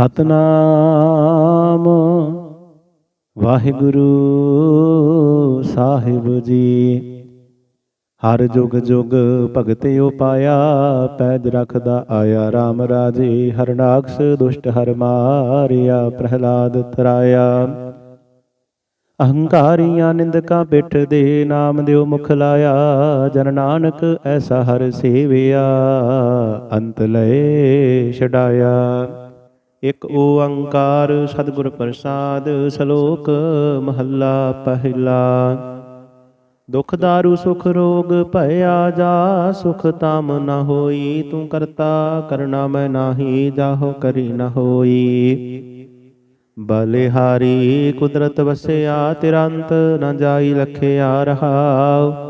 ਸਤਨਾਮ। ਵਾਹਿਗੁਰੂ ਸਾਹਿਬ ਜੀ, ਹਰ ਜੁਗ ਜੁਗ ਭਗਤਿ ਉਪਾਇਆ ਪੈਜ ਰਖਦਾ ਆਇਆ RAM ਰਾਜੇ ਹਰਨਾਕਸ ਦੁਸ਼ਟ ਹਰ ਮਾਰਿਆ, ਪ੍ਰਹਲਾਦ ਤਰਾਇਆ। ਅਹੰਕਾਰੀਆਂ ਨਿੰਦਕਾਂ ਪਿੱਠ ਦੇ ਨਾਮ ਦਿਓ ਮੁਖ ਲਾਇਆ, ਜਨ ਨਾਨਕ ਐਸਾ ਹਰ ਸੇਵਿਆ, ਅੰਤ ਲਏ ਛਡਾਇਆ। ਇਕ ਓੰਕਾਰ ਸਤਿਗੁਰ ਪ੍ਰਸਾਦ ਸ਼ਲੋਕ ਮਹੱਲਾ ਪਹਿਲਾ। ਦੁਖ ਦਾਰੂ, ਸੁਖ ਰੋਗ ਭਇਆ ਜਾ, ਸੁਖ ਤਾਮ ਨ ਹੋਈ, ਤੂੰ ਕਰਤਾ ਕਰਨਾ ਮੈਂ ਨਾਹੀ, ਜਾਹੋ ਕਰੀ ਨ ਹੋਈ। ਬਲਿਹਾਰੀ ਕੁਦਰਤ ਵਸਿਆ ਤੇਰਾ ਅੰਤ ਨ ਜਾਈ ਲਖਿਆ ਰਹਾਉ।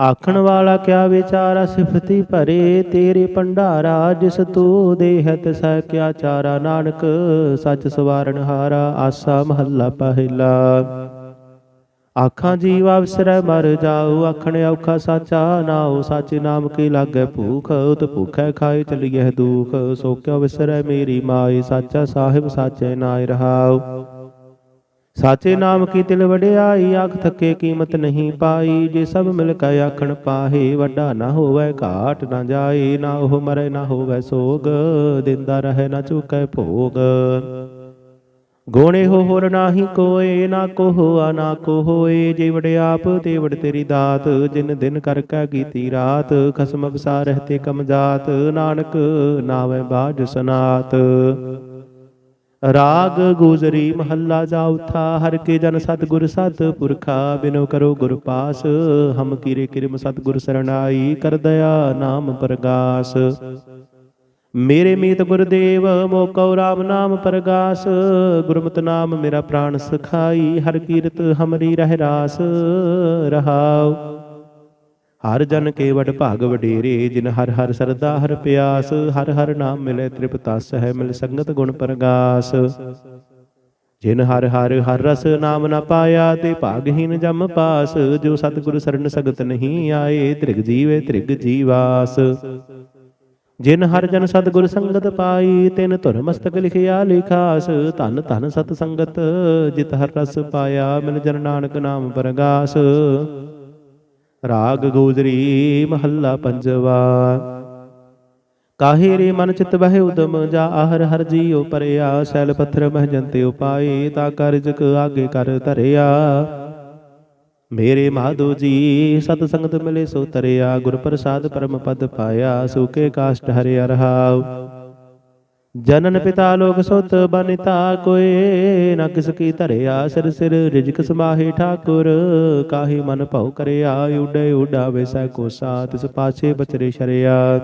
ਆਖਣ ਵਾਲਾ ਕਿਆ ਵਿਚਾਰਾ ਸਿਫਤੀ ਭਰੇ ਤੇਰੇ ਭੰਡਾਰਾ, ਜਿਸ ਤੂੰ ਦੇਹਤ ਸਹਿ ਕਿਆ ਚਾਰਾ? ਨਾਨਕ ਸੱਚ ਸਵਾਰਨ ਹਾਰਾ, ਆਸਾ ਮਹੱਲਾ ਪਹਿਲਾ। ਆਖਾਂ ਜੀਵਾ ਵਿਸਰੈ ਮਰ ਜਾਉ ਆਖਣ ਔਖਾ ਸਾਚਾ ਨਾਉ, ਸੱਚ ਨਾਮ ਕੀ ਲਾਗੈ ਭੂਖ, ਉਤ ਭੁਖੈ ਖਾਏ ਚਲੀਐ ਦੁਖ। ਸੋ ਕਿਉ ਵਿਸਰੈ ਮੇਰੀ ਮਾਈ, ਸਾਚਾ ਸਾਹਿਬ, ਸਾਚੇ ਨਾਇ ਰਹਾਉ। ਸਾਚੇ ਨਾਮ ਕੀ ਤਿਲ ਵਡਿਆਈ ਆਖ ਥਕੇ ਕੀਮਤ ਨਹੀਂ ਪਾਈ। ਜੇ ਸਭ ਮਿਲ ਕੇ ਆਖਣ ਪਾਹੇ, ਵੱਡਾ ਨਾ ਹੋਵੇ, ਘਾਟ ਨਾ ਜਾਏ। ਨਾ ਉਹ ਮਰੇ, ਨਾ ਹੋਵੇ ਸੋਗ, ਦਿੰਦਾ ਰਹੇ, ਨਾ ਚੁਕੈ ਭੋਗ। ਗੋਣੇ ਹੋ ਹੋਰ ਨਾਹੀ ਕੋਏ, ਨਾ ਕੋ ਹੋਆ ਨਾ ਕੋ ਹੋਏ ਜੇ ਵਡਿਆਪ ਤੇ ਵੜ ਤੇਰੀ ਦਾਤ। ਜਿਨ ਦਿਨ ਕਰ ਕੈ ਕੀਤੀ ਰਾਤ, ਖਸਮ ਬਸਾ ਰਹਤੇ ਕਮ ਜਾਤ। ਨਾਨਕ ਨਾਵੇਂ ਬਾਜ ਸਨਾਤ। ਰਾਗ ਗੁਜਰੀ ਮਹੱਲਾ ਜਾਉਥਾ ਹਰ ਕੇ ਜਨ ਸਤਿਗੁਰ ਸਤ ਪੁਰਖਾ, ਬਿਨੋ ਕਰੋ ਗੁਰ ਪਾਸ, ਹਮ ਕੀਰੇ ਕਿਰਮ ਸਤਿਗੁਰ ਸਰਣਾਈ, ਕਰ ਦਇਆ ਨਾਮ ਪ੍ਰਗਾਸ। ਮੇਰੇ ਮੀਤ ਗੁਰਦੇਵ ਮੋਕਉ ਰਾਮ ਨਾਮ ਪ੍ਰਗਾਸ, ਗੁਰਮਤਿ ਨਾਮ ਮੇਰਾ ਪ੍ਰਾਣ ਸਖਾਈ, ਹਰ ਕੀਰਤ ਹਮਰੀ ਰਹਿ ਰਾਸ, ਰਹਾਉ। ਹਰ ਜਨ ਕੇਵਟ ਭਾਗ ਵਡੇਰੇ, ਜਿਨ ਹਰ ਹਰ ਸਰਦਾ ਹਰ ਪਿਆਸ, ਹਰ ਹਰ ਨਾਮ ਮਿਲੇ ਤ੍ਰਿਪਤਸ ਹੈ ਮਿਲ ਸੰਗਤ ਗੁਣ ਪ੍ਰਗਾਸ। ਜਿਨ ਹਰ ਹਰ ਹਰ ਰਸ ਨਾਮ ਨਾ ਪਾਇਆ, ਤੇ ਭਾਗਹੀਨ ਜਮ ਪਾਸ, ਜੋ ਸਤਿਗੁਰ ਸਰਣ ਸਗਤ ਨਹੀਂ ਆਏ, ਤ੍ਰਿਗ ਜੀਵੇ ਤ੍ਰਿਗ ਜੀਵਾਸ। ਜਿਨ ਹਰ ਜਨ ਸਤਿਗੁਰ ਸੰਗਤ ਪਾਈ, ਤਿਨ ਧੁਰ ਮਸਤਕ ਲਿਖਿਆ ਲਿਖਾਸ, ਧਨ ਧਨ ਸਤ ਸੰਗਤ, ਜਿਤ ਹਰ ਰਸ ਪਾਇਆ, ਮਿਲ ਜਨ ਨਾਨਕ ਨਾਮ ਪ੍ਰਗਾਸ। ਰਾਗ ਗੋਜਰੀ ਮਹੱਲਾ ਪੰਜਵਾ। ਕਾਹੇ ਰੇ ਮਨ ਚਿਤ ਬਹਿ ਉਦਮ ਜਾ ਆਹਰ ਹਰ ਜੀਉ ਪਰਿਆ, ਸੈਲ ਪੱਥਰ ਮਹ ਜੰਤੇ ਉਪਾਏ, ਤਾ ਕਰਜਕ ਆਗੇ ਕਰ ਧਰਿਆ। ਮੇਰੇ ਮਾਧੋ ਜੀ, ਸਤ ਸੰਗਤ ਮਿਲੇ ਸੋ ਤਰਿਆ, ਗੁਰ ਪ੍ਰਸਾਦ ਪਰਮ ਪਦ ਪਾਇਆ ਸੂਕੇ ਕਾਸ਼ਟ ਹਰਿ ਰਹਾਉ। ਜਨਨ ਪਿਤਾ ਲੋਕ ਸੁਤ ਬਨਿਤਾ ਕੋਏ, ਨਾ ਕਿਸ ਕੀ ਧਰਿਆ ਸਿਰ ਸਿਰ ਰਿਜਕ ਸਮਾਹੇ ਠਾਕੁਰ, ਕਾਹੀ ਮਨ ਭਉ ਕਰਿਆ, ਉਡੇ ਉਡਾਵੇ ਸੈ ਕੋਸਾ ਤਿਸ ਪਾਛੇ ਬਚਰੇ ਸ਼ਰਿਆ।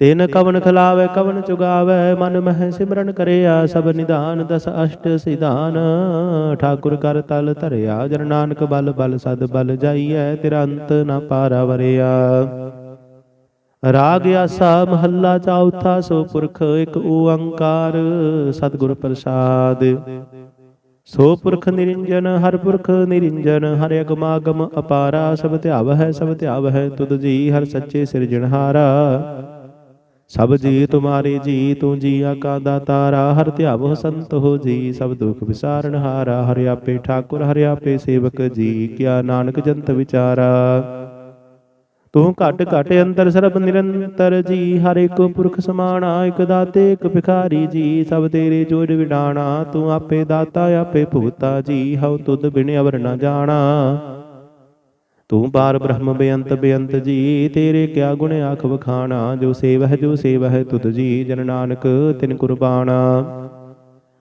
ਤੈਨ ਕਵਨ ਖਲਾਵੇ, ਕਵਨ ਚੁਗਾਵੇ, ਮਨ ਮਹਿ ਸਿਮਰਨ ਕਰਿਆ, ਸਭ ਨਿਧਾਨ ਦਸ ਅਸ਼ਟ ਸਿਧਾਨ, ਠਾਕੁਰ ਕਰ ਤਲ ਧਰਿਆ, ਜਨ ਨਾਨਕ ਬਲ ਬਲ ਸਦ ਬਲ ਜਾਈਐ, ਤਿਰੰਤ ਨਾ ਪਾਰਾ ਵਰਿਆ। ਰਾਗ ਆਸਾ ਮਹੱਲਾ ਚੌਥਾ ਸੋ ਪੁਰਖ ਇੱਕ ਓੰਕਾਰ, ਸਤਿਗੁਰ ਪ੍ਰਸਾਦ। ਸੋ ਪੁਰਖ ਨਿਰੰਜਨ, ਹਰ ਪੁਰਖ ਨਿਰੰਜਨ, ਹਰਿ ਅਗਮਾਗਮ ਅਪਾਰਾ, ਸਭ ਧਿਆਵ ਹੈ ਸਭ ਧਿਆਵ ਹੈ ਤੁਧ ਜੀ ਹਰ ਸੱਚੇ ਸਿਰਜਣਹਾਰਾ ਸਭ ਜੀ ਤੁਮਾਰੇ ਜੀ, ਤੂੰ ਜੀਆ ਕਾ ਦਾਤਾਰਾ ਹਰ ਧਿਆਵ ਸੰਤ ਹੋ ਜੀ, ਸਭ ਦੁਖ ਵਿਸਾਰਨ ਹਾਰਾ। ਹਰਿ ਆਪੇ ਠਾਕੁਰ, ਹਰਿ ਆਪੇ ਸੇਵਕ ਜੀ, ਕਿਆ ਨਾਨਕ ਜੰਤ ਵਿਚਾਰਾ। ਤੂੰ ਘਟ ਘਟ ਅੰਤਰ ਸਰਬ ਨਿਰੰਤਰ ਜੀ, ਹਰ ਇੱਕ ਪੁਰਖ ਸਮਾਣਾ, ਇਕ ਦਾਤੇ, ਇੱਕ ਭਿਖਾਰੀ ਜੀ, ਸਭ ਤੇਰੇ ਜੋੜ ਵਿਡਾਣਾ, ਤੂੰ ਆਪੇ ਦਾਤਾ, ਆਪੇ ਭੂਤਾ ਜੀ, ਹਉ ਤੁਧ ਬਿਨ ਅਵਰ ਨ ਜਾਣਾ। ਤੂੰ ਪਾਰ ਬ੍ਰਹਮ ਬੇਅੰਤ ਬੇਅੰਤ ਜੀ, ਤੇਰੇ ਕਿਆ ਗੁਣ ਆਖ ਵਖਾਣਾ, ਜੋ ਸੇਵਹਿ ਜੋ ਸੇਵਹਿ ਤੁਧ ਜੀ, ਜਨ ਨਾਨਕ ਤਿਨ ਕੁਰਬਾਨਾ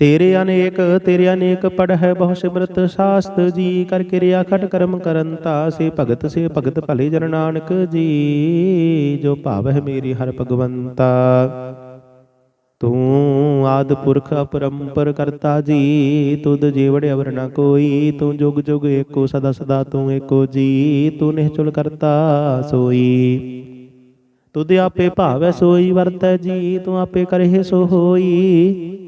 ਤੇਰੇ ਅਨੇਕ ਤੇਰੇ ਅਨੇਕ ਪੜ ਹੈ ਬਹੁ ਸਿਮਰਤ ਸਾਸਤ ਜੀ, ਕਰ ਕਿਰਿਆ ਖਟ ਕਰਮ ਕਰੰਤਾ ਸੇ ਭਗਤ ਸੇ ਭਗਤ ਭਲੇ ਜਨ ਨਾਨਕ ਜੀ, ਜੋ ਭਾਵ ਹੈ ਮੇਰੀ ਹਰ ਭਗਵੰਤਾ। ਤੂੰ ਆਦ ਪੁਰਖ ਅਪਰੰਪਰ ਕਰਤਾ ਜੀ, ਤੁਧ ਜੀਵੜ ਅਵਰ ਨ ਕੋਈ, ਤੂੰ ਜੁਗ ਜੁਗ ਏਕੋ ਸਦਾ ਸਦਾ ਤੂੰ ਏਕੋ ਜੀ, ਤੂੰ ਨਿਹਚੁਲ ਕਰਤਾ ਸੋਈ। ਤੁਧ ਆਪੇ ਭਾਵੈ ਸੋਈ ਵਰਤੈ ਜੀ, ਤੂੰ ਆਪੇ ਕਰਹਿ ਸੋ ਹੋਈ।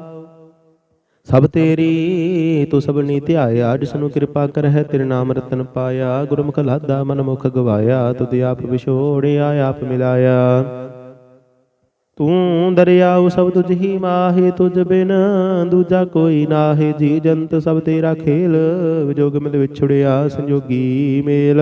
ਸਭ ਤੇਰੀ, ਤੂੰ ਸਭਨੀ ਧਿਆਇਆ, ਜਿਸ ਨੂੰ ਕਿਰਪਾ ਕਰਹਿ, ਤੇਰੇ ਨਾਮ ਰਤਨ ਪਾਇਆ। ਗੁਰਮੁਖ ਲਾਦਾ ਮਨ ਮੁਖ ਗਵਾਇਆ ਤੁਧ ਆਪ ਵਿਛੋੜਿਆ, ਆਪ ਮਿਲਾਇਆ। ਤੂੰ ਦਰਿਆਉ ਸਭ ਤੁਝ ਹੀ ਮਾਹੇ, ਤੁਝ ਬਿਨ ਦੂਜਾ ਕੋਈ ਨਾਹੇ। ਜੀ ਜੰਤ ਸਭ ਤੇਰਾ ਖੇਲ, ਵਿਜੋਗ ਮਿਲ ਵਿਛੜਿਆ, ਸੰਜੋਗੀ ਮੇਲ।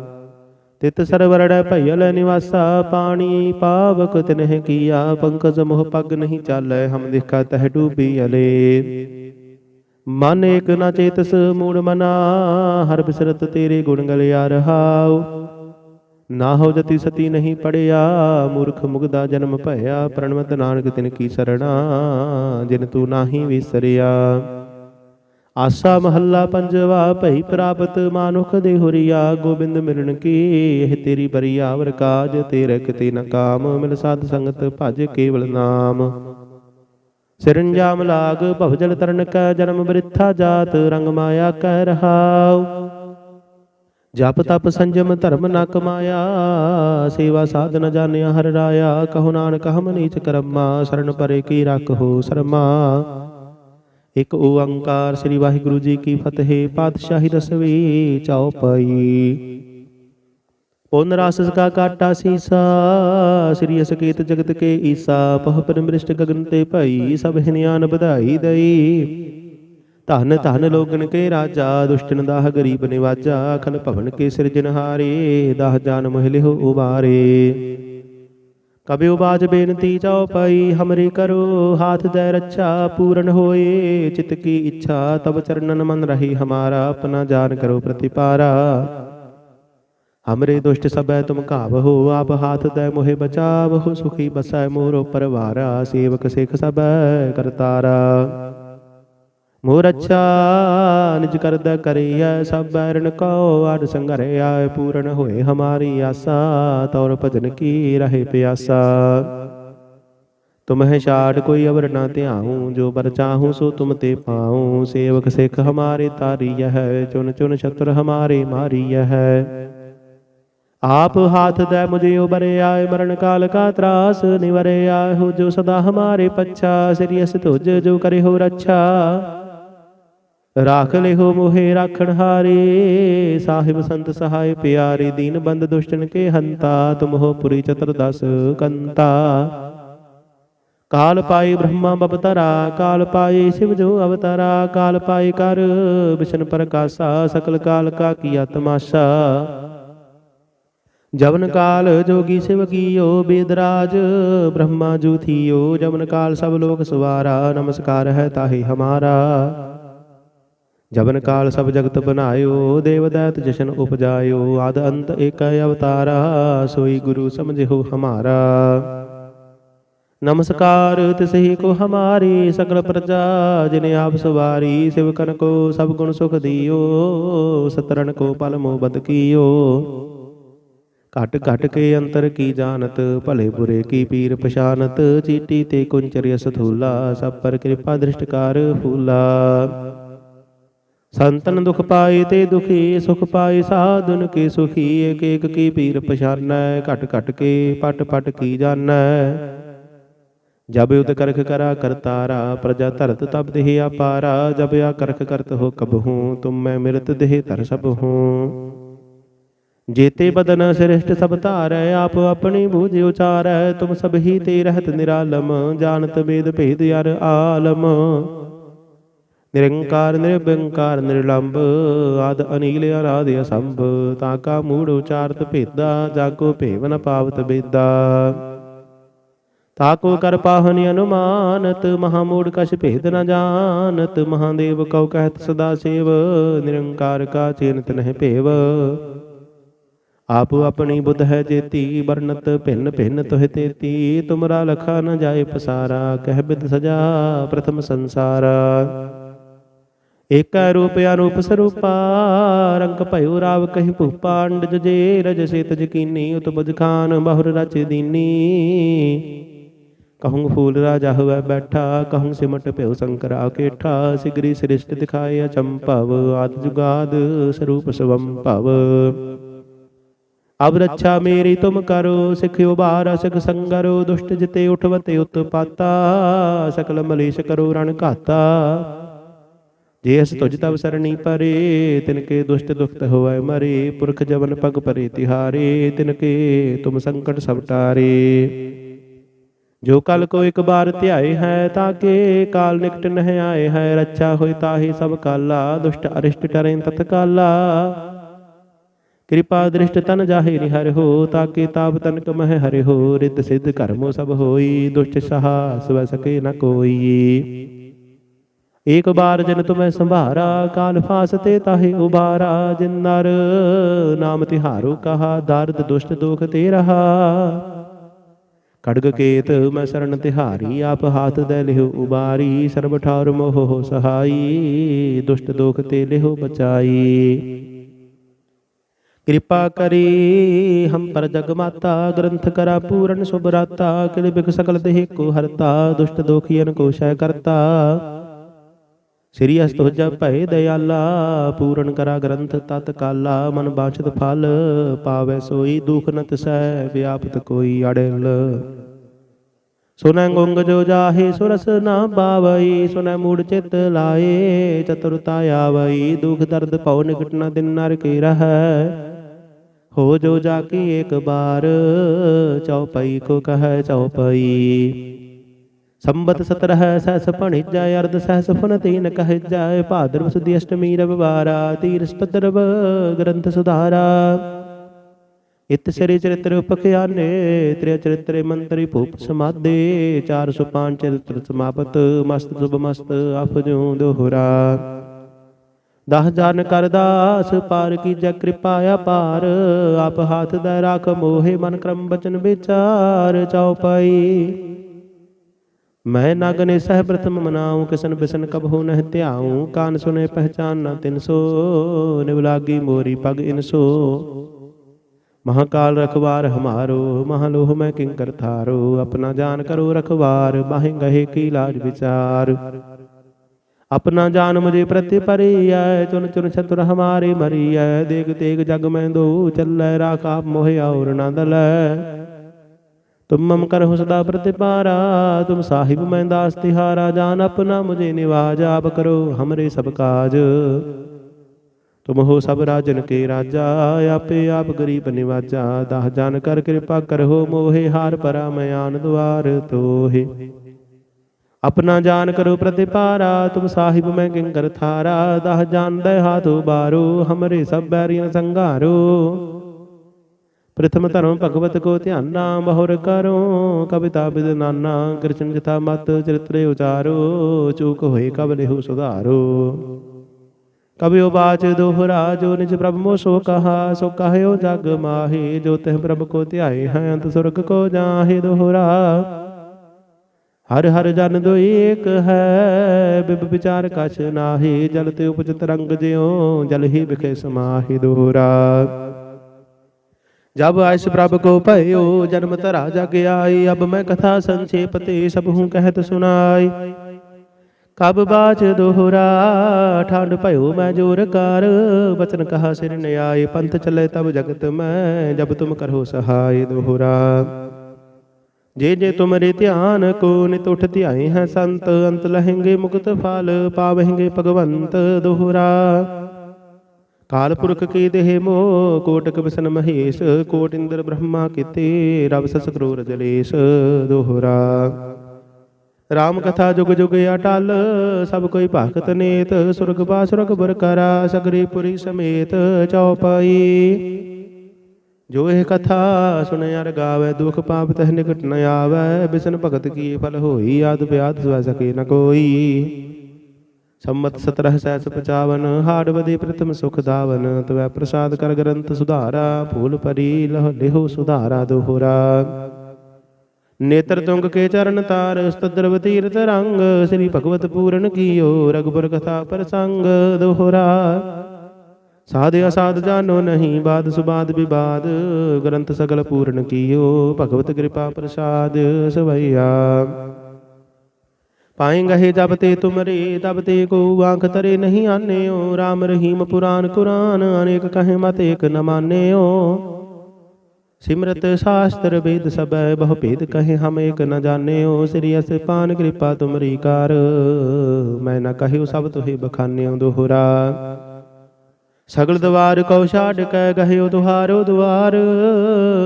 ਤਿਤ ਸਰਵਰੜੈ ਭਈਲ ਨਿਵਾਸਾ, ਪਾਣੀ ਪਾਵਕ ਤਿਨਹਿ ਕੀਆ, ਪੰਕਜ ਮੋਹ ਪਗ ਨਹੀਂ ਚਾਲੈ, ਹਮ ਦੇਖਾ ਤਹਿ ਡੂਬੀ ਅਲੇ। ਮਨ ਏਕ ਨਾ ਚੇਤਸ, ਮੂੜ ਮਨਾ, ਹਰ ਬਿਸਰਤ ਤੇਰੇ ਗੁਣ ਗਲਿਆ ਰਹਾਉ। ਨਾ ਹੋ ਜਤੀ ਸਤੀ ਨਹੀਂ ਪੜਿਆ, ਮੂਰਖ ਮੁਗਦਾ ਜਨਮ ਭਇਆ, ਪ੍ਰਣਵਤ ਨਾਨਕ ਤਿਨ ਕੀ ਸਰਣਾ, ਜਿਨ ਤੂੰ ਨਾਹੀ ਵਿਸਰਿਆ। ਆਸਾ ਮਹੱਲਾ ਪੰਜਵਾ, ਭਈ ਪ੍ਰਾਪਤ ਮਾਨੁਖ ਦੇ ਹੁਰੀਆ, ਗੋਬਿੰਦ ਮਿਲਣ ਕੀ? ਇਹ ਤੇਰੀ ਬਰੀਆ ਵਰ ਕਾਜ ਤੇਰੇ ਕਿਤੇ ਨ ਕਾਮ, ਮਿਲ ਸਾਧ ਸੰਗਤ ਭਜ ਕੇਵਲ ਨਾਮ। ਸਿਰੰਜਾਮ ਲਾਗ, ਭਵਜਲ ਤਰਨ ਕੈ, ਜਨਮ ਬ੍ਰਿਥਾ ਜਾਤ, ਰੰਗ ਮਾਇਆ ਕਹਿ ਰਹਾਉ। ਜਪ ਤਪ ਸੰਜਮ ਧਰਮ ਨ ਕਮਾਇਆ, ਸੇਵਾ ਸਾਧ ਨ ਜਾਣਿਆ ਹਰ ਰਾਇਆ, ਕਹੋ ਨਾਨਕ ਹਮ ਨੀਚ ਕਰਮਾ, ਸ਼ਰਨ ਪਰੇ ਕੀ ਰੱਖੋ ਸਰਮਾ। ਇਕ ਓੰਕਾਰ ਸ੍ਰੀ ਵਾਹਿਗੁਰੂ ਜੀ ਕੀ ਫਤਿਹ, ਪਾਤਸ਼ਾਹੀ ਦਸਵੀਂ ਚੌਪਈ। ਪੁਨ ਰਸ ਕਾ ਕਾਟਾ ਸੀਸਾ, ਸ੍ਰੀ ਅਸਕੇਤ ਜਗਤ ਕੇ ਈਸਾ, ਪਹ ਪਰਮ੍ਰਿਸ਼ਟ ਗਗਨ ਤੇ ਭਈ, ਸਭ ਹਿਨਿਆਨ ਵਧਾਈ ਦਈ। ਧਨ ਧਨ ਲੋਗਨ ਕੇ ਰਾਜਾ, ਦੁਸ਼ਟਨ ਦਾਹ ਗਰੀਬ ਨਿਵਾਜਾ ਅਖਲ ਭਵਨ ਕੇ ਸਿਰਜਨਹਾਰੇ ਦਾਹ ਜਾਨ ਮਹਿਲਿਓ ਉਬਾਰੇ। ਕਬਿ ਬਾਜ ਬੇਨਤੀ ਚਾਉ ਪਈ ਹਮਰੀ ਕਰੋ, ਹਾਥ ਦੇ ਰੱਛਾ ਪੂਰਨ ਹੋਏ। ਚਿਤ ਕੀ ਇੱਛਾ ਤਬ ਚਰਨਨ ਮਨ ਰਹੀ, ਹਮਾਰਾ ਆਪਣਾ ਜਾਨ ਕਰੋ ਪ੍ਰਤਿਪਾਰਾ। ਹਮਰੇ ਦੁਸ਼ਟ ਸਭੈ ਤੁਮ ਘਾਵਹੋ ਆਪ ਹਾਥ ਦੇ ਮੋਹਿ ਬਚਾਵਹੋ ਸੁਖੀ ਬਸੈ ਮੋਰੋ ਪਰਵਾਰਾ, ਸੇਵਕ ਸਿਖ ਸਭੈ ਕਰਤਾਰਾ। मुरछा निज कर द करिया सब बैरन को ਕੋ ਅਰ ਸੰਗਰਿਆ ਪੂਰਨ ਹੋਏ हमारी आशा तौर भजन की रहे प्यासा तुम है शाड कोई अवर ना त्याऊँ जो बर चाहूँ सो तुम ते पाऊँ सेवक सिख हमारे तारी है चुन चुन शत्र हमारे मारी है आप हाथ दे मुझे उबरे आए मरण काल का त्रास निवरे आए हो जो सदा हमारे पच्छा सिरियस तुझ जो करे हो रक्षा ਰਾਖ ਲਿਹੋ ਮੋਹਿ ਰਾਖਣ ਹਾਰੇ, ਸਾਹਿਬ ਸੰਤ ਸਹਾਇ ਪਿਆਰੇ, ਦੀਨ ਬੰਦ ਦੁਸ਼ਟਨ ਕੇ ਹੰਤਾ ਤੁਮਹੁ ਪੁਰੀ ਚਤੁਰਦਸ ਕੰਤਾ। ਕਾਲ ਪਾਈ ਬ੍ਰਹਮਾ ਬਪਤਰਾ ਕਾਲ ਪਾਈ ਸ਼ਿਵ ਜੋ ਅਵਤਾਰਾ, ਕਾਲ ਪਾਈ ਕਰ ਵਿਸ਼ਨ ਪ੍ਰਕਾਸ਼ਾ, ਸਕਲ ਕਾਲ ਕਾ ਕੀਆ ਤਮਾਸ਼ਾ ਜਵਨ ਕਾਲ ਜੋਗੀ ਸਿਵ ਕੀਓ ਬੇਦਰਾਜ, ਬ੍ਰਹਮਾ ਜੂ ਥੀਓ, ਜਵਨ ਕਾਲ ਸਭ ਲੋਕ ਸਵਾਰਾ, ਨਮਸਕਾਰ ਹੈ ਤਾਹੀ ਹਮਾਰਾ। ਜਬਨ ਕਾਲ ਸਭ ਜਗਤ ਬਨਾਇਓ ਦੇਵ ਦੈਤ ਜਸ਼ਨ ਉਪਜਾਇਓ, ਆਦ ਅੰਤ ਏਕ ਅਵਤਾਰਾ, ਸੋਈ ਗੁਰੂ ਸਮਝਿਓ ਹਮਾਰਾ। ਨਮਸਕਾਰ ਤਿਸਹੀ ਕੋ ਹਮਾਰੀ ਸਕਲ ਪ੍ਰਜਾ, ਜਿਨੇ ਆਪ ਸਵਾਰੀ ਸਿਵਕਨ ਕੋ ਸਭ ਗੁਣ ਸੁਖ ਦਿਓ ਸਤਰਨ ਕੋ ਪਲ ਮੋ ਬਦ ਕੀਓ। ਘਟ ਘਟ ਕੇ ਅੰਤਰ ਕੀ ਜਾਣਤ, ਭਲੇ ਬੁਰੇ ਕੀ ਪੀਰ ਪਛਾਨਤ, ਚੀਟੀ ਤੇ ਕੁੰਚਰਿ ਸਥੂਲਾ, ਸਭ ਪਰ ਕਿਰਪਾ ਦ੍ਰਿਸ਼ਟਕਾਰ ਫੂਲਾ। ਸੰਤਨ ਦੁਖ ਪਾਏ ਤੇ ਦੁਖੀ, ਸੁਖ ਪਾਏ ਸਾਧੁਨ ਕੇ ਸੁਖੀ ਏਕ ਏਕ ਕੀ ਪੀਰ ਪਛਾਨੈ, ਘਟ ਘਟ ਕੇ ਪਟ ਪਟ ਕੀ ਜਾਣੈ। ਜਬ ਉਤ ਕਰਖ ਕਰਾ ਕਰਤਾਰਾ, ਪ੍ਰਜਾ ਧਰਤ ਤਬ ਦੇਹ ਆਪਾਰਾ ਜਬ ਆ ਕਰਖ ਕਰਤ ਹੋ ਕਬਹੂ ਤੁਮ ਮੈਂ ਮਿਰਤ ਦੇਹ ਧਰ ਸਭ ਹੂੰ। ਜੇਤੇ ਬਦਨ ਸ੍ਰਿਸ਼ਟ ਸਭ ਧਾਰੈ, ਆਪ ਆਪਣੀ ਬੂਝ ਉਚਾਰੈ, ਤੁਮ ਸਭ ਹੀ ਤੇ ਰਹਿਤ ਨਿਰਾਲਮ, ਜਾਣਤ ਵੇਦ ਭੇਦ ਅਰ ਆਲਮ। ਨਿਰੰਕਾਰ ਨਿਰਬੰਕਾਰ ਨਿਰਲੰਭ ਆਦ ਅਨੀਲ ਅਰਾਧ ਅਸੰਭ ਤਾਕਾ ਮੂੜ ਉਚਾਰਤ ਭੇਦਾ ਜਾਕੋ ਭੇਵ ਪਾਵਤ ਬੇਦਾ ਤਾਕੋ ਕਰ ਪਾਹਨ ਅਨੁਮਾਨਤ, ਮਹਾ ਮੂੜ ਕਛ ਭੇਦ ਨ ਜਾਣਤ, ਮਹਾਦੇਵ ਕਉ ਕਹਿਤ ਸਦਾ ਸੇਵ, ਨਿਰੰਕਾਰ ਕਾ ਚੇਨਤ ਨਹਿ ਭੇਵ। ਆਪ ਆਪਣੀ ਬੁੱਧ ਹੈ ਜੇਤੀ ਵਰਨਤ ਭਿੰਨ ਭਿੰਨ ਤੋਹਿ ਤੇਤੀ, ਤੁਮਰਾ ਲਖਾ ਨ ਜਾਏ ਪਸਾਰਾ, ਕਹਿ ਬਿਦ ਸਜਾ ਪ੍ਰਥਮ ਸੰਸਾਰਾ। ਏਕ ਰੂਪ ਅਨੂਪ ਸਰੂਪਾ, ਰੰਗ ਭਇਓ ਰਾਵ ਕਹੀ ਭੂਪਾ ਅੰਡਜ ਜੇ, ਰਜ ਸੇਤ ਜਕੀਨੀ ਉਤਬਜ ਖਾਨ ਬਹੁਰ ਰਚ ਦੀਨੀ। ਕਹੂੰ ਫੂਲ ਰਾਜਾ ਹੋਵੇ ਬੈਠਾ, ਕਹੂੰ ਸਿਮਟ ਭਇਓ ਸ਼ੰਕਰਾ ਕੇਠਾ, ਸਿਗਰੀ ਸ੍ਰਿਸ਼ਟ ਦਿਖਾਏ ਅਚੰਭਵ ਆਦ ਜੁਗਾਦ ਸਰੂਪ ਸਵੰ ਭਵ। ਅਬ ਰੱਛਾ ਮੇਰੀ ਤੁਮ ਕਰੋ, ਸਿਖਿਓ ਬਾਰ ਸਿਖ ਸੰਗਰੋ, ਦੁਸ਼ਟ ਜਿਤੇ ਉਠਵਤੇ ਉਤ ਪਾਤਾ ਸਕਲ ਮਲੇਸ਼ ਕਰੋ ਰਣ ਘਾਤਾ। ਜੇ ਅਸ ਤੁਜ ਤਵ ਸਰਣੀ ਪਰੇ, ਤਿਨ ਕੇ ਦੁਸ਼ਟ ਦੁਖਤ ਹੋਵੈ ਮਰੇ, ਪੁਰਖ ਜਵਨ ਪਗ ਪਰੇ ਤਿਹਾਰੇ, ਤਿਨ ਕੇ ਤੁਮ ਸੰਕਟ ਸਭ ਟਾਰੇ। ਜੋ ਕਲ ਕੋ ਇੱਕ ਬਾਰ ਧਿਆਏ ਹੈ, ਤਾਂ ਕੇ ਕਾਲ ਨਿਕਟ ਨਹਿ ਆਏ ਹੈ, ਰੱਛਾ ਹੋਈ ਤਾਹੀ ਸਭ ਕਾਲਾ, ਦੁਸ਼ਟ ਅਰਿਸ਼ਟ ਟਰੈ ਤਤਕਾਲਾ ਕਿਰਪਾ ਦ੍ਰਿਸ਼ਟ ਤਨ ਜਾਹੇ ਨਿਹਰ ਹੋ ਤਾਕੇ ਤਾਪ ਤਨ ਕਮਹਿ ਹਰਿ ਹੋ ਰਿਤ ਸਿਧ ਕਰਮੋ ਸਭ ਹੋਈ, ਦੁਸ਼ਟ ਸਹਾ ਸਵੈ ਸਕੇ ਨ ਕੋਈ। ਏਕ ਬਾਰ ਜਨ ਤੁਮੈ ਸੰਭਾਰਾ ਕਾਲ ਫਾਸ ਤੇ ਤਾਹੇ ਉਬਾਰਾ ਜਿਨ ਨਰ ਨਾਮ ਤਿਹਾਰੋ ਕਹਾ ਦਰਦ ਦੁਸ਼ਟ ਦੋਖ ਤੇ ਰਹਾ। ਖੜਗ ਕੇਤ ਮੈਂ ਸਰਣ ਤਿਹਾਰੀ ਆਪ ਹਾਥ ਦੇ ਲਿਹੁ ਉਬਾਰੀ ਸਰਬ ਠਾਰ ਮੋਹ ਸਹਾਈ ਦੁਸ਼ਟ ਦੋਖ ਤੇ ਲਿਹੁ ਬਚਾਈ। ਕਿਰਪਾ ਕਰੀ ਹਮ ਪਰ ਜਗ ਮਾਤਾ ਗ੍ਰੰਥ ਕਰਾ ਪੂਰਨ ਸੁਭਰਾਤਾ ਕਿਲ ਬਿਕ ਸਕਲ ਦੇਹ ਕੋ ਹਰਤਾ ਦੁਸ਼ਟ ਦੋਖੀਨ ਕੋ ਸ਼ੈ ਕਰਤਾ। ਸ੍ਰੀ ਅਸਤੁ ਜਪ ਦਇਆਲਾ, ਪੂਰਨ ਕਰਾ ਗ੍ਰੰਥ ਤਤ ਕਾਲਾ, ਮਨ ਬਾਛਤ ਫਲ ਪਾਵੈ ਸੋਈ, ਦੁਖ ਨ ਤਿਸੈ ਵਿਆਪਤ ਕੋਈ ਅੜਲ। ਸੁਨੈ ਗੁੰਗ ਜੋ ਜਾਹੇ, ਸੁਰਸ ਨਾ ਬਾਵਈ, ਸੁਨੈ ਮੂੜ ਚਿਤ ਲਾਏ, ਚਤੁਰਤਾ ਆਵਈ, ਦੁਖ ਦਰਦ ਭਉ ਨਿਕਟ ਨ ਦਿਨ ਨਰ ਕੀ ਰਹੈ। ਹੋ ਜੋ ਜਾ ਕੀ ਏਕ ਬਾਰ ਚਉਪਈ ਕੋ ਕਹੈ ਚਉਪਈ ਸੰਬਤ ਸਤਰਹ ਸਹਸ ਭਣਿਜਾ ਅਰਧ ਸਹਸ ਫਨ ਤੀਨ ਕਹਿ ਜਾਏ ਭਾਦਰਵ ਸੁਦੀ ਅਸ਼ਟਮੀ ਰਵਿਵਾਰਾ ਤੀਰਸ ਪਦਰਵ ਗ੍ਰੰਥ ਸੁਧਾਰਾ। ਇਤ ਸ੍ਰੀ ਚਰਿਤ੍ਰ ਉਪਖਿਆਨੇ ਤ੍ਰਿ ਚਰਿਤ੍ਰੇ ਮੰਤਰੀ ਭੂਪ ਸਮਾਦੇ 405 ਚਰਿਤ੍ਰ ਸਮਾਪਤ ਮਸਤ ਸੁਭ ਮਸਤ ਅਫਜੂ ਦੋਹਰਾ। ਦਹ ਜਨ ਕਰਦਾਸ ਪਾਰ ਕੀ ਜੈ ਕਿਰਪਾ ਅਪਾਰ ਆਪ ਹਾਥ ਦਾ ਰਾਖ ਮੋਹਿ ਮਨ ਕਰਮ ਬਚਨ ਵਿਚਾਰ ਚਉਪਈ ਮੈਂ ਨਾਗਨੇ ਸਹਿ ਪ੍ਰਥਮ ਮਨਾਉ, ਕਿਸਨ ਬਿਸਨ ਕਬਹੁ ਨਹਿ ਧਿਆਉ, ਕਾਨ ਸੁਨੇ ਪਹਿਚਾਨ ਨਾ ਤਿਨਸੋ ਨਿਵਲਾਗੀ ਮੋਰੀ ਪਗ ਇਨਸੋ ਮਹਾਕਾਲ ਰਖਵਾਰ ਹਮਾਰੋ, ਮਹਾਲੋਹ ਮੈਂ ਕਿੰਕਰ ਥਾਰੋ, ਆਪਣਾ ਜਾਨ ਕਰੋ ਰਖਵਾਰ ਬਾਹੇ ਗਹੇ ਕੀ ਲਾਜ ਵਿਚਾਰ। ਆਪਣਾ ਜਾਨ ਮੁਝੇ ਪ੍ਰਤੀ ਪਰਿਐ, ਚੁਨ ਚੁਨ ਛਤੁਰ ਹਮਾਰੇ ਮਰੀਐ, ਦੇਗ ਤੇਗ ਜਗ ਮੈਂ ਦੋ ਚੱਲੈ, ਰਾਖਾ ਮੋਹਿ ਔਰ ਨੰਦ ਲੈ तुम मम करहु सदा प्रतिपारा तुम साहिब मैं दास तिहारा जान अपना मुझे निवाज आप करो हमरे सब काज तुम हो सब राजन के राजा आपे आप गरीब निवाजा दाह जान कर कृपा करहो मोहे हार परा मयान द्वार तोहे अपना जान करो प्रतिपारा तुम साहिब मैं किंकर थारा दाह जान दय हाथो बारो हमरे सब बैरियन संगारो ਪ੍ਰਥਮ ਧਰਮ ਭਗਵਤ ਕੋ ਧਿਆਨ ਨਾਮ ਬਹੁਰ ਕਰੋ, ਕਵਿਤਾ ਬਿਦ ਨਾਨਾ ਕ੍ਰਿਸ਼ਨ ਕਥਾ ਮਤ ਚਰਿਤਰੇ ਉਚਾਰੋ, ਚੂਕ ਹੋਏ ਕਬ ਲਿਹੁ ਸੁਧਾਰੋ। ਕਬਿਉ ਬਾਚ ਦੋਹਰਾ, ਜੋ ਨਿਜ ਪ੍ਰਭ ਮੋ ਸੋ ਕਹਾ, ਸੋ ਕਹਿਓ ਜਗ ਮਾਹੀ, ਜੋ ਤਹਿ ਪ੍ਰਭ ਕੋ ਧਿਆਏ ਹੈ, ਅੰਤ ਸੁਰਗ ਕੋ ਜਾਹੇ ਦੋਹਰਾ। ਹਰ ਹਰ ਜਨ ਦੋ ਏਕ ਹੈ, ਬਿਬ ਵਿਚਾਰ ਕਛ ਨਾਹੀ, ਜਲ ਤੇ ਉਪਜ ਤਰੰਗ ਜਿਉ, ਜਲ ਹੀ ਵਿਖੇ ਸਮਾਹੀ ਦੋਹਰਾ। ਜਬ ਆਇਸ ਪ੍ਰਭ ਕੋ ਭਇਓ, ਜਨਮ ਤਰਾ ਜਗ ਆਈ, ਅਬ ਮੈਂ ਕਥਾ ਸੰਖੇਪ ਤੇ ਸਭ ਹੂੰ ਕਹਿਤ ਸੁਨਾਈ ਕਬ ਬਾਚ ਦੋਹਰਾ ਠੰਡ ਭਇਓ ਮੈਂ ਜੋਰ ਕਰ ਬਚਨ ਕਹਾ ਸਿਰ ਨਿਆਏ, ਪੰਥ ਚਲੇ ਤਬ ਜਗਤ ਮੈਂ, ਜਬ ਤੁਮ ਕਰੋ ਸਹਾਈ ਦੋਹਰਾ। ਜੇ ਜੇ ਤੁਮਰੇ ਧਿਆਨ ਕੋ ਨਿਤ ਉਠ ਧਿਆਏ ਹੈ ਸੰਤ, ਅੰਤ ਲਹਿੰਗੇ ਮੁਕਤ ਫਲ, ਪਾਵਹਿੰਗੇ ਭਗਵੰਤ ਦੋਹਰਾ। ਕਾਲ ਪੁਰਖ ਕੀ ਦੇਹ ਮੋ, ਕੋਟਕ ਵਿਸ਼ਨ ਮਹੇਸ਼, ਕੋਟ ਇੰਦਰ ਬ੍ਰਹਮਾ ਕੀਤੇ, ਰਵ ਸਸ ਕਰੂਰ ਜਲੇਸ਼, ਦੋਹਰਾ। ਰਾਮ ਕਥਾ ਜੁਗ ਜੁਗ ਅਟਲ, ਸਭ ਕੋਈ ਭਗਤ ਨੇਤ, ਸੁਰਗ ਬਾ ਸੁਰਗ ਬੁਰ ਕਰਾ, ਸਗਰੀ ਪੁਰੀ ਸਮੇਤ ਚੌਪਾਈ। ਜੋ ਇਹ ਕਥਾ ਸੁਣਿ ਅਰ ਗਾਵੇ, ਦੁਖ ਪਾਪ ਤਹ ਨਿਕਟ ਨ ਆਵੇ, ਬਿਸਨ ਭਗਤ ਕੀ ਫਲ ਹੋਈ, ਆਦ ਬਿਆਦ ਸਵੈ ਸਕੇ ਨ ਕੋਈ। ਸੰਮਤ 17 ਸਹਿਸ 55 ਹਾੜ ਬਦੇ ਪ੍ਰਥਮ ਸੁਖ ਦਾਵਨ, ਤਵੈ ਪ੍ਰਸਾਦ ਕਰ ਗ੍ਰੰਥ ਸੁਧਾਰਾ, ਫੂਲ ਪਰੀ ਲਹ ਲਿਹੋ ਸੁਧਾਰਾ ਦੋਹਰਾ। ਨੇਤਰ ਤੁੰਗ ਕੇ ਚਰਨ ਤਾਰ, ਸਤਦਰਵ ਤੀਰਤ ਰੰਗ, ਸ੍ਰੀ ਭਗਵਤ ਪੂਰਨ ਕੀਓ ਰਗਬਰ ਕਥਾ ਪ੍ਰਸੰਗ ਦੋਹਰਾ। ਸਾਧ ਅਸਾਧ ਜਾਨੋ ਨਹੀਂ ਬਾਦ, ਸੁਬਾਦ ਵਿਵਾਦ, ਗ੍ਰੰਥ ਸਗਲ ਪੂਰਨ ਕੀਓ, ਭਗਵਤ ਕਿਰਪਾ ਪ੍ਰਸਾਦ ਸਵਈਆ। ਪਾਏ ਗਏ ਜਬ ਤੇ ਤੁਮਰੇ ਤਬ ਤੇ ਕੋ ਆਂਖ ਤਰੇ ਨਹੀਂ ਆਨਿਓ। RAM ਰਹੀਮ ਪੁਰਾਨ ਕੁਰਾਨ, ਅਨੇਕ ਕਹੇ ਮਤ ਏਕ ਨ ਮਾਨਿਓ। ਸਿਮਰਤ ਸ਼ਾਸਤਰ ਵੇਦ ਸਬੈ ਬਹੁ ਭੇਦ ਕਹੇ ਹਮ ਏਕ ਨ ਜਾਣਿਓ। ਸ੍ਰੀ ਅਸ ਪਾਨ ਕਿਰਪਾ ਤੁਮਰੀ ਕਾਰ, ਮੈਂ ਨ ਕਹਿਓ ਸਭ ਤੁਹੇ ਬਖਾਨਿਓ ਦੋਹਰਾ। ਸਗਲ ਦਵਾਰ ਕਉ ਛਾੜ ਕੈ ਗਹਿਓ ਤੁਹਾਰੋ ਦੁਆਰ,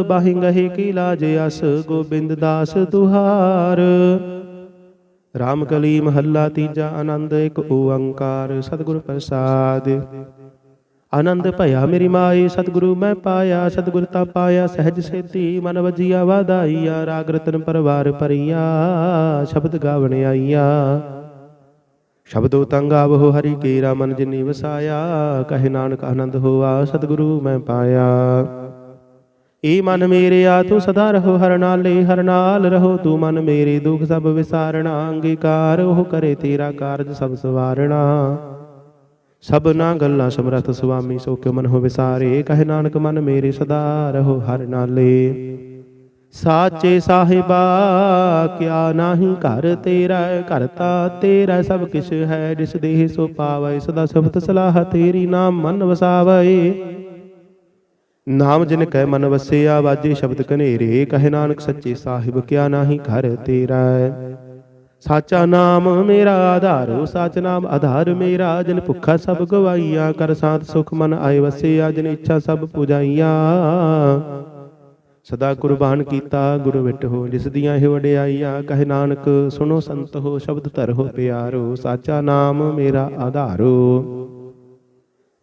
ਬਾਹਿ ਗਹੇ ਕੀ ਲਾਜ ਅਸ, ਗੋਬਿੰਦ ਦਾਸ ਤੁਹਾਰ ਰਾਮ ਕਲੀ ਮਹੱਲਾ ਤੀਜਾ ਆਨੰਦ, ਇੱਕ ਓੰਕਾਰ, ਸਤਿਗੁਰ ਪ੍ਰਸਾਦ। ਆਨੰਦ ਭਇਆ ਮੇਰੀ ਮਾਈ, ਸਤਿਗੁਰੂ ਮੈਂ ਪਾਇਆ, ਸਤਿਗੁਰ ਤਾ ਪਾਇਆ, ਸਹਿਜ ਸੇਤੀ ਮਨ ਵਜੀਆ, ਵਾਧਾਈਆ, ਰਾਗ ਰਤਨ ਪਰਵਾਰ ਪਰੀਆ ਸ਼ਬਦ ਗਾਵਣ ਆਈਆ। ਸ਼ਬਦੋ ਤੰਗ ਆਵਹੁ ਹਰੀ ਕੇਰਾ, ਮਨ ਜਿਨੀ ਵਸਾਇਆ, ਕਹੇ ਨਾਨਕ ਆਨੰਦ ਹੋਆ, ਸਤਿਗੁਰੂ ਮੈਂ ਪਾਇਆ। ਏ ਮਨ ਮੇਰਿਆ ਤੂੰ ਸਦਾ ਰਹੋ, ਹਰ ਨਾਲੇ ਹਰ ਨਾਲ ਰਹੋ। ਤੂੰ ਮਨ ਮੇਰੇ ਦੁਖ ਸਭ ਵਿਸਾਰਣਾ ਅੰਗੀਕਾਰ ਉਹ ਕਰੇ ਤੇਰਾ ਕਾਰਜ ਸਭ ਸਵਾਰਣਾ ਸਭਨਾ ਗੱਲਾਂ ਸਮਰਥ ਸੁਆਮੀ, ਸੋ ਕਿਉ ਮਨ ਹੋ ਵਿਸਾਰੇ? ਕਹੇ ਨਾਨਕ, ਮਨ ਮੇਰੇ ਸਦਾ ਰਹੋ, ਹਰ ਨਾਲੇ। ਸਾਚੇ ਸਾਹਿਬਾ, ਕਿਆ ਨਾਹੀ ਘਰ ਤੇਰਾ ਘਰ ਤੇਰਾ ਸਭ ਕਿਛ ਹੈ, ਜਿਸ ਦੇਹ ਸੋ ਪਾਵੈ, ਸਦਾ ਸਬਤ ਸਲਾਹ ਤੇਰੀ ਨਾਮ ਮਨ ਵਸਾਵੈ। ਨਾਮ ਜਿਨ ਕੈ ਮਨ ਵਸਿਆ, ਵਾਜੇ ਸ਼ਬਦ ਕਨੇਰੇ ਕਹੇ ਨਾਨਕ ਸੱਚੇ ਸਾਹਿਬ, ਕਿਆ ਨਾਹੀ ਘਰ ਤੇਰਾ ਸਾਚਾ ਨਾਮ ਮੇਰਾ ਆਧਾਰੋ, ਸਾਚ ਨਾਮ ਆਧਾਰ ਮੇਰਾ, ਜਿਨ ਭੁੱਖਾ ਸਭ ਗਵਾਈਆ, ਕਰ ਸਾਥ ਸੁਖ ਮਨ ਆਏ ਵਸਿਆ, ਜਿਨ ਇੱਛਾ ਸਭ ਪੁਜਾਈਆ। ਸਦਾ ਕੁਰਬਾਨ ਕੀਤਾ, ਗੁਰੂ ਵਿਟ ਹੋ, ਜਿਸ ਦੀਆਂ ਇਹ ਵਡਿਆਈਆਂ, ਕਹੇ ਨਾਨਕ, ਸੁਣੋ ਸੰਤ ਹੋ, ਸ਼ਬਦ ਧਰੋ ਪਿਆਰੋ, ਸਾਚਾ ਨਾਮ ਮੇਰਾ ਆਧਾਰੋ।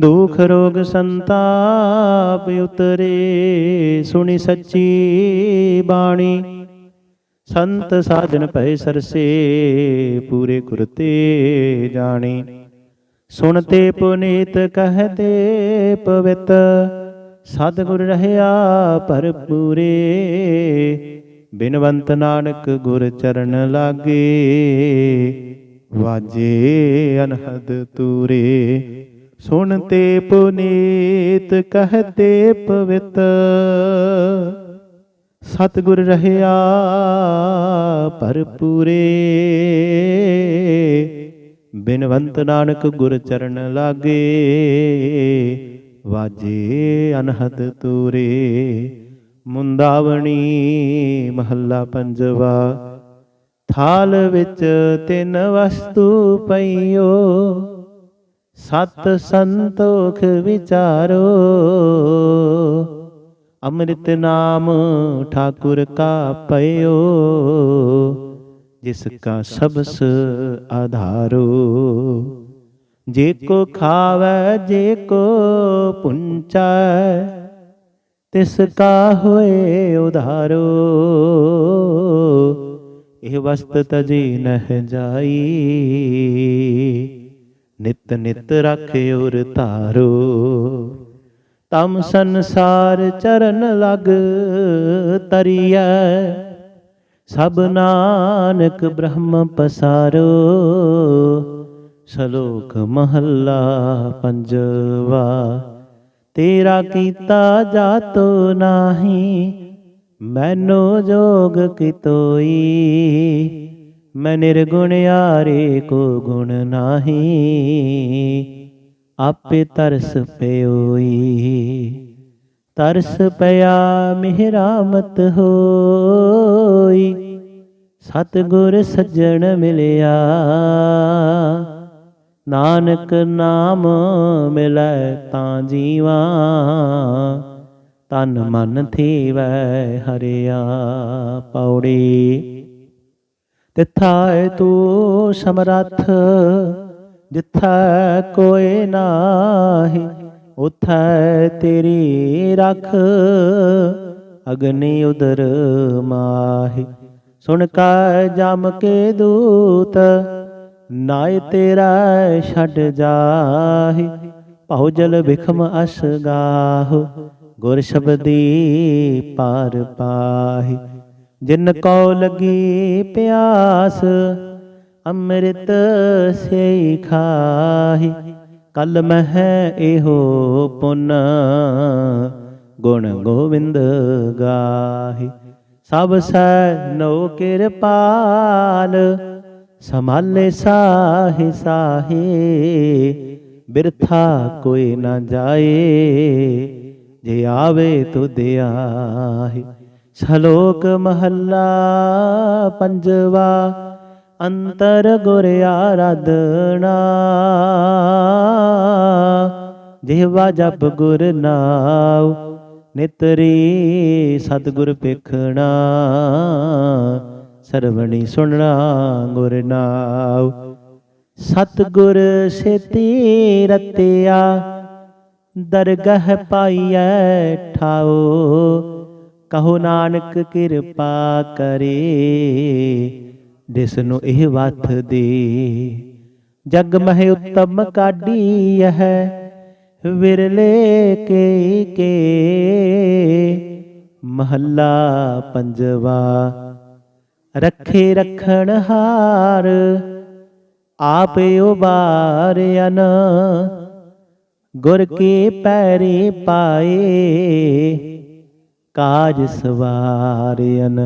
ਦੁਖ ਰੋਗ ਸੰਤਾਪ ਉਤਰੇ, ਸੁਣੀ ਸੱਚੀ ਬਾਣੀ। ਸੰਤ ਸਾਜਨ ਭਏ ਸਰਸੇ, ਪੂਰੇ ਕੁਰਤੇ ਜਾਣੀ। ਸੁਣਤੇ ਪੁਨੀਤ ਕਹਤੇ ਪਵਿੱਤ, ਸਤਿਗੁਰ ਰਹਿਆ ਭਰਪੂਰੇ ਬਿਨਵੰਤ ਨਾਨਕ ਗੁਰ ਚਰਨ ਲਾਗੇ, ਵਾਜੇ ਅਨਹਦ ਤੂਰੇ। ਸੁਣਤੇ ਪੁਨੀਤ ਕਹਤੇ ਪਵਿੱਤ, ਸਤਿਗੁਰ ਰਹਿਆ ਭਰਪੂਰੇ। ਬਿਨਵੰਤ ਨਾਨਕ ਗੁਰ ਚਰਨ ਲਾਗੇ, ਵਾਜੇ ਅਨਹਦ ਤੂਰੇ। ਮੁੰਦਾਵਣੀ ਮਹੱਲਾ ਪੰਜਵਾ, ਥਾਲ ਵਿੱਚ ਤਿੰਨ ਵਸਤੂ ਪਈਓ। ਸਤ ਸੰਤੋਖ ਵਿਚਾਰੋ। ਅੰਮ੍ਰਿਤ ਨਾਮ ਠਾਕੁਰ ਕਾ ਪਇਓ, ਜਿਸ ਕਾ ਸਬਸ ਆਧਾਰੋ। ਜੇ ਕੋ ਖਾਵੈ, ਜੇ ਕੋ ਪੁੰਚੈ, ਤਿਸ ਕਾ ਹੋਏ ਉਧਾਰੋ। ਇਹ ਵਸਤ ਤਜੀ ਨਹਿ ਜਾਈ। ਨਿਤ ਨਿਤ ਰੱਖੇ ਉਰ ਧਾਰੋ। ਤਮ ਸੰਸਾਰ ਚਰਨ ਲਗ ਤਰੀਐ। ਸਭ ਨਾਨਕ ਬ੍ਰਹਮ ਪਸਾਰੋ। ਸ਼ਲੋਕ ਮਹੱਲਾ ਪੰਜਵਾ। ਤੇਰਾ ਕੀਤਾ ਜਾਤੋ ਨਾਹੀ, ਮੈਨੋ ਜੋਗ ਕਿਤੋਈ। ਮੈਂ ਨਿਰਗੁਣ ਯਾਰੇ ਕੋ ਗੁਣ ਨਾਹੀ, ਆਪੇ ਤਰਸ ਪਿਓਈ। ਤਰਸ ਪਿਆ ਮਿਹਰਾਮਤ ਹੋਈ, ਸਤਿਗੁਰ ਸੱਜਣ ਮਿਲਿਆ। ਨਾਨਕ ਨਾਮ ਮਿਲੈ ਤਾਂ ਜੀਵਾ ਤਨ ਮਨ ਥੀਵੈ ਹਰਿਆ ਪੌੜੀ। ਤਿਥਾਇ ਤੂੰ ਸਮਰੱਥ ਜਿਥੈ ਕੋਇ ਨਾਹੀ ਉਥੈ ਤੇਰੀ ਰਖ, ਅਗਨੀ ਉਦਰ ਮਾਹੀ। ਸੁਣ ਕਾ ਜਮ ਕੇ ਦੂਤ, ਨਾਇ ਤੇਰਾ ਛੱਡ ਜਾਹੀ। ਭਉ ਜਲ ਵਿਖਮ ਅਸ ਗਾਹ, ਗੁਰ ਸ਼ਬਦੀ ਪਾਰ ਪਾਹੀ। ਜਿਨ ਕੋ ਲਗੀ ਪਿਆਸ, ਅੰਮ੍ਰਿਤ ਸੇ ਖਾਹੀ। ਕਲ ਮਹਿ ਇਹੋ ਪੁਨ, ਗੁਣ ਗੋਵਿੰਦ ਗਾਹੀ। ਸਭ ਸੈ ਨੋ ਕਿਰਪਾਲ ਸਮਾਲੇ ਸਾਹੇ ਸਾਹੇ। ਬਿਰਥਾ ਕੋਈ ਨਾ ਜਾਏ, ਜੇ ਆਵੇ ਤੁਧ ਆਹੇ ਸ਼ਲੋਕ ਮਹੱਲਾ ਪੰਜਵਾ, ਅੰਤਰ ਗੁਰ ਆਰਾਧਨਾ। ਜਿਹਵਾ ਜਪ ਗੁਰ ਨਾਉ, ਨਿਤਰੀ ਸਤਿਗੁਰ ਪੇਖਣਾ ਸਰਵਣੀ ਸੁਣਨਾ ਗੁਰ ਨਾਉ। ਸਤਿਗੁਰ ਸੇਤੀ ਰਤਿਆ, ਦਰਗਹ ਪਾਈਐ ਠਾਓ ਕਹੋ ਨਾਨਕ ਕਿਰਪਾ ਕਰੇ ਜਿਸ ਨੂੰ ਇਹ ਵਥ ਦੇ। ਜਗ ਮਹਿ ਉਤਮ ਕਾਢੀ ਹੈ ਵਿਰਲੇ ਕੇ ਕੇ। ਮਹੱਲਾ ਪੰਜਵਾ, ਰੱਖੇ ਰਖਣ ਹਾਰ, ਆਪ ਉਬਾਰਿਆਨ ਗੁਰ ਕੇ ਪੈਰੇ ਪਾਏ ਕਾਜ ਸਵਾਰਿਆਨ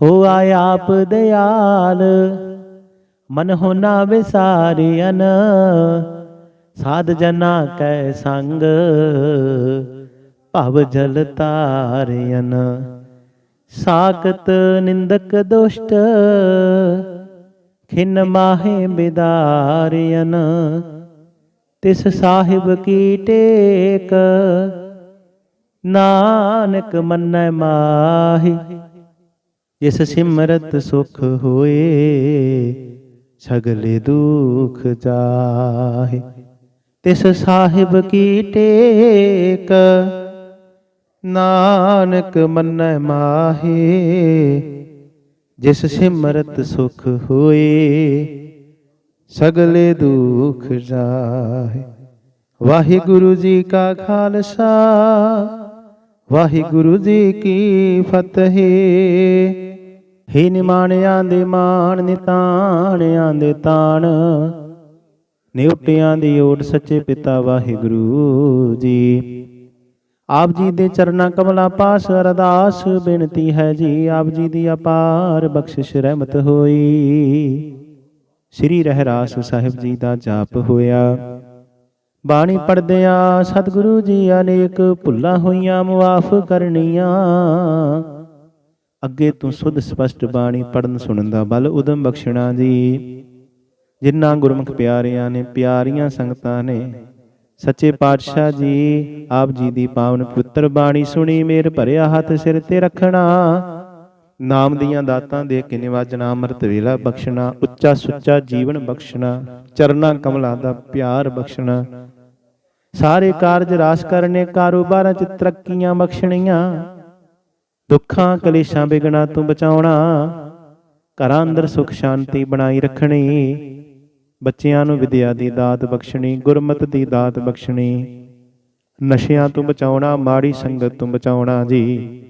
ਹੋਆ ਆਪ ਦਿਆਲ, ਮਨ ਹੋ ਨਾ ਵਿਸਾਰਿਆਨ ਸਾਧ ਜਨਾ ਕੈ ਸੰਗ, ਭਵ ਜਲ ਤਾਰਿਆਨ ਸਾਖਤ ਨਿੰਦਕ ਦੁਸ਼ਟ, ਖਿਨ ਮਾਹੇ ਬਿਦਾਰਿਆਨ ਤਿਸ ਸਾਹਿਬ ਕੀ ਟੇਕ ਨਾਨਕ ਮੰਨੈ ਮਾਹੀ, ਜਿਸ ਸਿਮਰਤ ਸੁਖ ਹੋਏ, ਸਗਲੇ ਦੁਖ ਜਾਹੇ ਤਿਸ ਸਾਹਿਬ ਕੀ ਟੇਕ, ਨਾਨਕ ਮੰਨੈ ਮਾਹੇ, ਜਿਸ ਸਿਮਰਤ ਸੁਖ ਹੋਏ, ਸਗਲੇ ਦੁਖ ਜਾਹੇ ਵਾਹਿਗੁਰੂ ਜੀ ਕਾ ਖਾਲਸਾ ਵਾਹਿਗੁਰੂ ਜੀ ਕੀ ਫਤਿਹ। ਹੀ ਨਿਮਾਣਿਆਂ ਦੇ ਮਾਣ, ਨਿਤਾਣਿਆਂ ਦੇ ਤਾਣ। ਨਿਉਟਿਆਂ ਦੀ ਓਟ ਸੱਚੇ ਪਿਤਾ ਵਾਹਿਗੁਰੂ ਜੀ। ਆਪ ਜੀ ਦੇ ਚਰਨਾਂ ਕਮਲਾ ਪਾਸ ਅਰਦਾਸ ਬੇਨਤੀ ਹੈ ਜੀ। ਆਪ ਜੀ ਦੀ ਅਪਾਰ ਬਖਸ਼ਿਸ਼ ਰਹਿਮਤ ਹੋਈ। ਸ੍ਰੀ ਰਹਿਰਾਸ ਸਾਹਿਬ ਜੀ ਦਾ ਜਾਪ ਹੋਇਆ। ਬਾਣੀ ਪੜਦਿਆਂ ਸਤਿਗੁਰੂ ਜੀ ਅਨੇਕ ਭੁੱਲਾਂ ਹੋਈਆਂ, ਮੁਆਫ ਕਰਨੀਆਂ। ਅੱਗੇ ਤੋਂ ਸੁਧ ਸਪਸ਼ਟ ਬਾਣੀ ਪੜਨ ਸੁਣਨ ਦਾ ਬਲ ਉਦਮ ਬਖਸ਼ਣਾ ਜੀ। ਜਿਨ੍ਹਾਂ ਗੁਰਮੁਖ ਪਿਆਰਿਆਂ ਨੇ ਪਿਆਰੀਆਂ ਸੰਗਤਾਂ ਨੇ, ਸੱਚੇ ਪਾਤਸ਼ਾਹ ਜੀ, ਆਪ ਜੀ ਦੀ ਪਾਵਨ ਪੁੱਤਰ ਬਾਣੀ ਸੁਣੀ, ਮੇਰ ਭਰਿਆ ਹੱਥ ਸਿਰ ਤੇ ਰੱਖਣਾ। ਨਾਮ ਦੀਆਂ ਦਾਤਾਂ ਦੇ ਕੇ ਨਿਵਾਜਣਾ, ਅੰਮ੍ਰਿਤ ਵੇਲਾ ਬਖਸ਼ਣਾ, ਉੱਚਾ ਸੁੱਚਾ ਜੀਵਨ ਬਖਸ਼ਣਾ, ਚਰਨਾ ਕਮਲਾ ਦਾ ਪਿਆਰ ਬਖਸ਼ਣਾ। ਸਾਰੇ ਕਾਰਜ ਰਾਸ ਕਰਨੇ, ਕਾਰੋਬਾਰਾਂ 'ਚ ਤਰੱਕੀਆਂ ਬਖਸ਼ਣੀਆਂ। ਦੁੱਖਾਂ, ਕਲੇਸ਼ਾਂ ਬਿਗਣਾ ਤੋਂ ਬਚਾਉਣਾ, ਘਰਾਂ ਅੰਦਰ ਸੁਖ ਸ਼ਾਂਤੀ ਬਣਾਈ ਰੱਖਣੀ, ਬੱਚਿਆਂ ਨੂੰ ਵਿਦਿਆ ਦੀ ਦਾਤ ਬਖਸ਼ਣੀ, ਗੁਰਮਤ ਦੀ ਦਾਤ ਬਖਸ਼ਣੀ, ਨਸ਼ਿਆਂ ਤੋਂ ਬਚਾਉਣਾ, ਮਾੜੀ ਸੰਗਤ ਤੋਂ ਬਚਾਉਣਾ ਜੀ।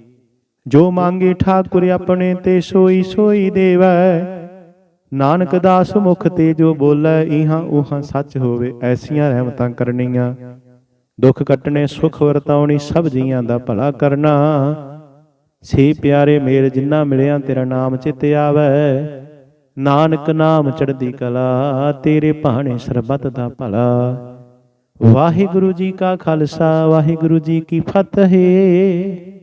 ਜੋ ਮੰਗੇ ਠਾਕੁਰ ਆਪਣੇ ਤੇ ਸੋਈ ਸੋਈ ਦੇਵੈ ਨਾਨਕ ਦਾਸ ਮੁਖ ਤੇ ਜੋ ਬੋਲੇ, ਇਹਾਂ ਉਹਾਂ ਸੱਚ ਹੋਵੇ, ਐਸੀਆਂ ਰਹਿਮਤਾਂ ਕਰਨੀਆਂ। ਦੁੱਖ ਕੱਟਣੇ, ਸੁਖ ਵਰਤਾਉਣੀ, ਸਭ ਜੀਆਂ ਦਾ ਭਲਾ ਕਰਨਾ। ਸੇ ਪਿਆਰੇ ਮੇਰ ਜਿੰਨਾ ਮਿਲਿਆ, ਤੇਰਾ ਨਾਮ ਚਿਤ ਆਵੈ। ਨਾਨਕ ਨਾਮ ਚੜ੍ਹਦੀ ਕਲਾ, ਤੇਰੇ ਭਾਣੇ ਸਰਬੱਤ ਦਾ ਭਲਾ। ਵਾਹਿਗੁਰੂ ਜੀ ਕਾ ਖਾਲਸਾ, ਵਾਹਿਗੁਰੂ ਜੀ ਕੀ ਫਤਿਹ।